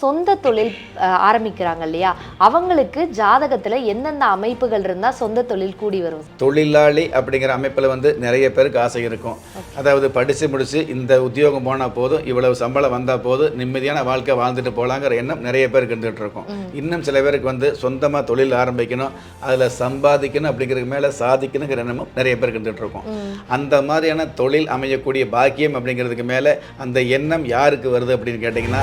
சொந்த தொழில் ஆரம்பிக்கிறாங்க இல்லையா? அவங்களுக்கு ஜாதகத்துல எந்தெந்த அமைப்புகள் இருந்தா சொந்த தொழில் கூடி வரும்? தொழிலாளி அப்படிங்கிற அமைப்பில் வந்து நிறைய பேருக்கு ஆசை இருக்கும். அதாவது படித்து முடித்து இந்த உத்தியோகம் போனால் போதும் இவ்வளவு சம்பளம் வந்தால் போதும் நிம்மதியான வாழ்க்கை வாழ்ந்துட்டு போகலாங்கிற எண்ணம் நிறைய பேருக்கு இருந்துகிட்டு இருக்கும். இன்னும் சில பேருக்கு வந்து சொந்தமாக தொழில் ஆரம்பிக்கணும் அதில் சம்பாதிக்கணும் அப்படிங்கிறதுக்கு மேலே சாதிக்கணுங்கிற எண்ணமும் நிறைய பேருக்கு இருந்துகிட்டு இருக்கும். அந்த மாதிரியான தொழில் அமையக்கூடிய பாக்கியம் அப்படிங்கிறதுக்கு மேலே அந்த எண்ணம் யாருக்கு வருது அப்படின்னு கேட்டிங்கன்னா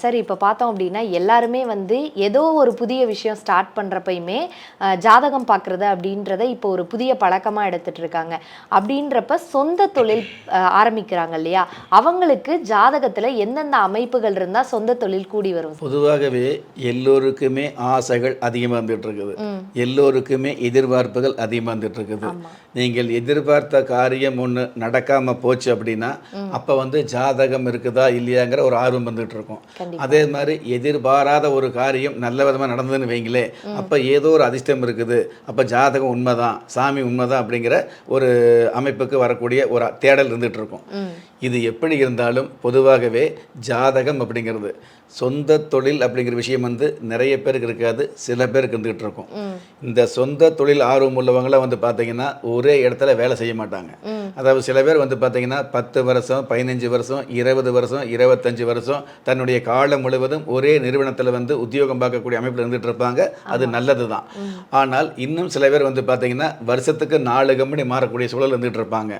சார் இப்போ பார்த்தோம் அப்படின்னா எல்லாருமே வந்து ஏதோ ஒரு புதிய விஷயம் ஸ்டார்ட் பண்ணுறப்பயுமே ஜாதகம் பார்க்குறது அப்படின்றத இப்போ ஒரு புதிய பழக்கமாக எடுத்துட்டு இருக்காங்க. அப்படின்றப்ப சொந்த தொழில் ஆரம்பிக்கிறாங்க இல்லையா? அவங்களுக்கு ஜாதகத்தில் எந்தெந்த அமைப்புகள் இருந்தால் சொந்த தொழில் கூடி வரும்? பொதுவாகவே எல்லோருக்குமே ஆசைகள் அதிகமாக வந்துட்டு இருக்குது. எல்லோருக்குமே எதிர்பார்ப்புகள் அதிகமாக வந்துட்டு இருக்குது. நீங்கள் எதிர்பார்த்த காரியம் ஒன்று நடக்காமல் போச்சு அப்படின்னா அப்போ வந்து ஜாதகம் இருக்குதா இல்லையாங்கிற ஒரு ஆர்வம் வந்துட்டு இருக்கும். கண்டிப்பா. அதே மாதிரி எதிர்பாராத ஒரு காரியம் நல்ல விதமாக நடந்ததுன்னு வைங்களே அப்போ ஏதோ ஒரு அதிர்ஷ்டம் இருக்குது. அப்போ ஜாதகம் உண்மைதான் சாமி உண்மைதான் அப்படிங்கிற ஒரு அமைப்புக்கு வரக்கூடிய ஒரு தேடல் இருந்துகிட்டு இருக்கும். இது எப்படி இருந்தாலும் பொதுவாகவே ஜாதகம் அப்படிங்கிறது சொந்த தொழில் அப்படிங்கிற விஷயம் வந்து நிறைய பேருக்கு இருக்காது சில பேருக்கு இருந்துகிட்டு இருக்கும். இந்த சொந்த தொழில் ஆர்வம் உள்ளவங்களாம் வந்து பார்த்தீங்கன்னா ஒரே இடத்துல வேலை செய்ய மாட்டாங்க. அதாவது சில பேர் வந்து பார்த்தீங்கன்னா பத்து வருஷம் பதினஞ்சு வருஷம் இருபது வருஷம் இருபத்தஞ்சு வருஷம் தன்னுடைய காலம் முழுவதும் ஒரே நிறுவனத்தில் வந்து உத்தியோகம் பார்க்கக்கூடிய அமைப்பில் இருந்துட்டு இருப்பாங்க. அது நல்லது தான் ஆனால் இன்னும் சில பேர் வந்து பார்த்தீங்கன்னா வருஷத்துக்கு நாலு கம்பெனி மாறக்கூடிய சூழல் இருந்துகிட்டு இருப்பாங்க.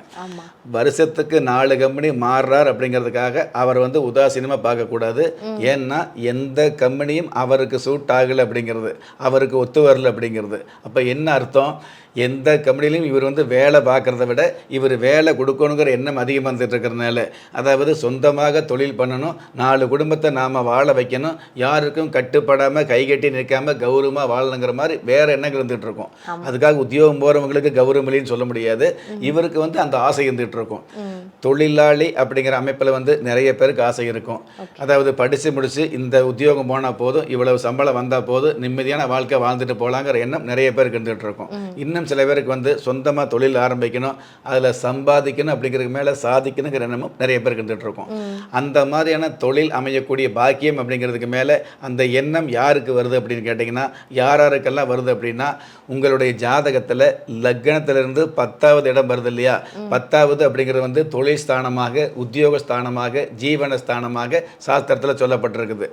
வருஷத்துக்கு நாலு கம்பெனி மாறுறார் அப்படிங்கிறதுக்காக அவர் வந்து உதாசீனமாக பார்க்கக்கூடாது. ஏன்னா எந்த கம்பெனியும் அவருக்கு சூட் ஆகலை அப்படிங்கிறது அவருக்கு ஒத்து வரல அப்படிங்கிறது. அப்போ என்ன அர்த்தம்? எந்த கம்பெனிலையும் இவர் வந்து வேலை பார்க்குறத விட இவர் வேலை கொடுக்கணுங்கிற எண்ணம் அதிகமாக வந்துட்டு இருக்கிறதுனால அதாவது சொந்தமாக தொழில் பண்ணணும் நாலு குடும்பத்தை நாம் வாழ வைக்கணும். யாருக்கும் கட்டுப்படாமல் கைகட்டி நிற்காம கௌரவமாக வாழணுங்கிற மாதிரி வேற எண்ணங்கள் இருந்துகிட்டு இருக்கும். அதுக்காக உத்தியோகம் போகிறவங்களுக்கு கௌரவம் இல்லைன்னு சொல்ல முடியாது. இவருக்கு வந்து அந்த ஆசை இருந்துகிட்டு இருக்கும். தொழிலாளி அப்படிங்கிற அமைப்பில் வந்து நிறைய பேருக்கு ஆசை இருக்கும். அதாவது படித்து முடித்து இந்த உத்தியோகம் போனால் போதும் இவ்வளவு சம்பளம் வந்தால் போதும் நிம்மதியான வாழ்க்கை வாழ்ந்துட்டு போகலாங்கிற எண்ணம் நிறைய பேருக்கு இருந்துகிட்டு இருக்கும். இன்னும் சில பேருக்கு வந்து சொந்தமாக தொழில் ஆரம்பிக்கணும் அதில் சம்பாதிக்கணும் அப்படிங்கிறதுக்கு மேலே சாதிக்கணுங்கிற எண்ணமும் நிறைய பேருக்கு இருந்துகிட்டு இருக்கும். அந்த மாதிரியான தொழில் அமையக்கூடிய பாக்கியம் அப்படிங்கிறதுக்கு மேலே அந்த எண்ணம் யாருக்கு வருது அப்படின்னு கேட்டிங்கன்னா யார் யாருக்கெல்லாம் வருது அப்படின்னா உங்களுடைய ஜாதகத்தில் லக்னத்திலிருந்து பத்தாவது இடம் வருது இல்லையா? பத்தாவது அப்படிங்கிறது வந்து தொழில் ஸ்தானமாக உத்தியோக ஸ்தானமாக ஜீவன ஸ்தானமாக சாஸ்திரத்தில் சொல்லப்பட்டிருக்குது.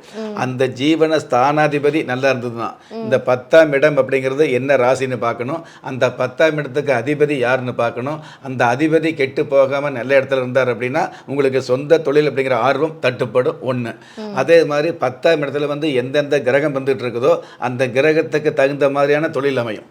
அந்த ஜீவன ஸ்தானாதிபதி நல்லா இருந்ததுன்னா இந்த பத்தாம் இடம் அப்படிங்கிறது என்ன ராசின்னு பார்க்கணும் அந்த பத்தாம் இடத்துக்கு அதிபதி யாருன்னு பார்க்கணும் அந்த அதிபதி கெட்டு போகாமல் நல்ல இடத்துல இருந்தார் அப்படின்னா உங்களுக்கு சொந்த தொழில் அப்படிங்கிற ஆர்வம் தட்டுப்படும். ஒன்று அதே மாதிரி பத்தாம் இடத்துல வந்து எந்தெந்த கிரகம் வந்துட்டு இருக்குதோ அந்த கிரகத்துக்கு தகுந்த மாதிரியான தொழில் அமையும்.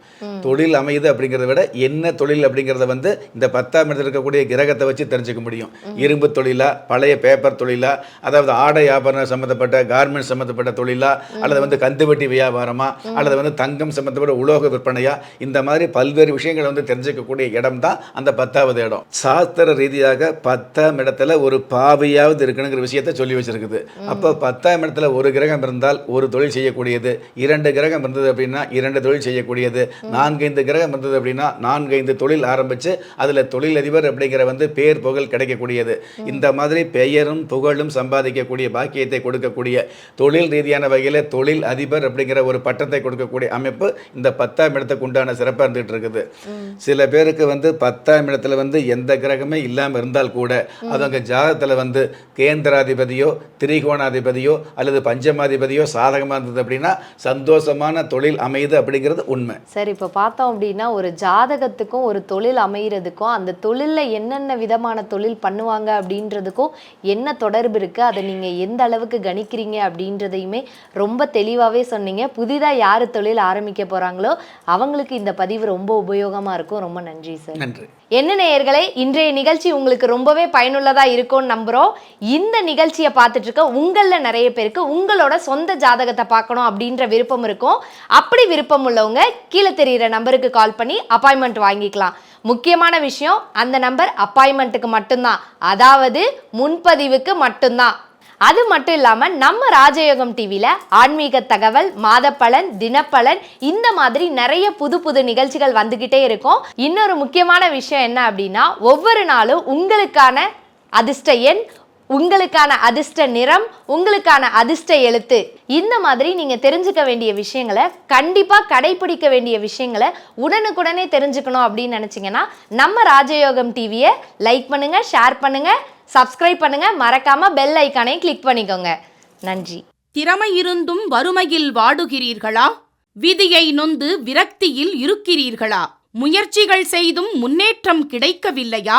தொழில் அமையுது அப்படிங்கிறத விட என்ன தொழில் அப்படிங்கிறத வந்து இந்த பத்தாம் இடத்துல இருக்கக்கூடிய கிரகத்தை வச்சு தெரிஞ்சுக்க முடியும். இரும்பு தொழிலா பழைய பேப்பர் தொழிலா அதாவது ஆடை ஆபரணம் சம்மந்தப்பட்ட கார்மெண்ட் சம்மந்தப்பட்ட தொழிலா அல்லது வந்து கந்துவட்டி வியாபாரமா அல்லது வந்து தங்கம் சம்மந்தப்பட்ட உலோக விற்பனையா இந்த மாதிரி பல்வேறு விஷயங்களை வந்து தெரிஞ்சுக்கக்கூடிய இடம் தான் அந்த பத்தாவது இடம். சாஸ்திர ரீதியாக பத்தாம் இடத்துல ஒரு பாவியாவது இருக்கணுங்கிற விஷயத்தை சொல்லி வச்சிருக்குது. அப்போ பத்தாம் இடத்துல ஒரு கிரகம் இருந்தால் ஒரு தொழில் செய்யக்கூடியது. இரண்டு கிரகம் இருந்தது அப்படின்னா இரண்டு தொழில் செய்யக்கூடியது. நான்கைந்து கிரகம் இருந்தது அப்படின்னா நான்கைந்து தொழில் ஆரம்பித்து அதில் தொழிலதிபர் அப்படிங்கிற வந்து பேர் புகழ் கிடைக்கக்கூடியது. இந்த மாதிரி பெயரும் புகழும் சம்பாதிக்கக்கூடிய பாக்கியத்தை கொடுக்கக்கூடிய தொழில் ரீதியான வகையில் தொழில் அதிபர் அப்படிங்கிற ஒரு பட்டத்தை கொடுக்கக்கூடிய அமைப்பு இந்த பத்தாம் இடத்துக்கு உண்டான சிறப்பாக இருந்துகிட்டு இருக்குது. சில பேருக்கு வந்து பத்தாம் இடத்துல வந்து எந்த கிரகமே இல்லாமல் இருந்தால் கூட அவங்க ஜாதகத்தில் வந்து கேந்திராதிபதியோ திரிகோணாதிபதியோ அல்லது பஞ்சமாதிபதியோ சாதகமாக இருந்தது அப்படின்னா சந்தோஷமான தொழில் அமையுது அப்படிங்கிறது உண்மை. சரி இப்போ பார்த்தோம் அப்படின்னா ஒரு ஜாதகத்துக்கும் ஒரு தொழில் அமைகிறதுக்கும் அந்த தொழிலில் என்னென்ன விதமான தொழில் பண்ணுவாங்க அப்படின்றதுக்கும் என்ன தொடர்பு இருக்குது அதை நீங்கள் எந்த அளவுக்கு கணிக்கிறீங்க அப்படின்றதையுமே ரொம்ப தெளிவாகவே சொன்னீங்க. புதிதாக யார் தொழில் ஆரம்பிக்க போகிறாங்களோ அவங்களுக்கு இந்த பதிவு ரொம்ப உபயோகமாக இருக்கும். ரொம்ப நன்றி சார். நன்றி. என்ன நேயர்களே இன்றைய நிகழ்ச்சி உங்களுக்கு ரொம்பவே பயனுள்ளதாக இருக்கும்னு நம்புகிறோம் இந்த நிகழ்ச்சியை பார்த்துட்டு இருக்க உங்களில் நிறைய பேருக்கு உங்களோட சொந்த ஜாதகத்தை பார்க்கணும் அப்படின்ற விருப்பம் இருக்கும். அப்படி விருப்பம் உள்ளவங்க கீழே தெரிகிற நம்பருக்கு கால் பண்ணி அப்பாயின்மெண்ட் வாங்கிக்கலாம். முக்கியமான விஷயம் அந்த நம்பர் அப்பாயின்மெண்ட்டுக்கு மட்டும்தான். அதாவது முன்பதிவுக்கு மட்டும்தான். அது மட்டும் இல்லாமல் நம்ம ராஜயோகம் டிவியில் ஆன்மீக தகவல் மாதப்பலன் தினப்பலன் இந்த மாதிரி நிறைய புது புது நிகழ்ச்சிகள் வந்துக்கிட்டே இருக்கும். இன்னொரு முக்கியமான விஷயம் என்ன அப்படின்னா ஒவ்வொரு நாளும் உங்களுக்கான அதிர்ஷ்ட எண் உங்களுக்கான அதிர்ஷ்ட நிறம் உங்களுக்கான அதிர்ஷ்ட எழுத்து. இந்த மாதிரி நீங்கள் தெரிஞ்சுக்க வேண்டிய விஷயங்களை கண்டிப்பாக கடைபிடிக்க வேண்டிய விஷயங்களை உடனுக்குடனே தெரிஞ்சுக்கணும் அப்படின்னு நினச்சிங்கன்னா நம்ம ராஜயோகம் டிவியை லைக் பண்ணுங்கள் ஷேர் பண்ணுங்கள் சப்ஸ்கிரைப் பண்ணுங்கள் மறக்காமல் பெல் ஐக்கானையும் கிளிக் பண்ணிக்கோங்க. நன்றி. திறமை இருந்தும் வறுமையில் வாடுகிறீர்களா? விதியை நொந்து விரக்தியில் இருக்கிறீர்களா? முயற்சிகள் செய்தும் முன்னேற்றம் கிடைக்கவில்லையா?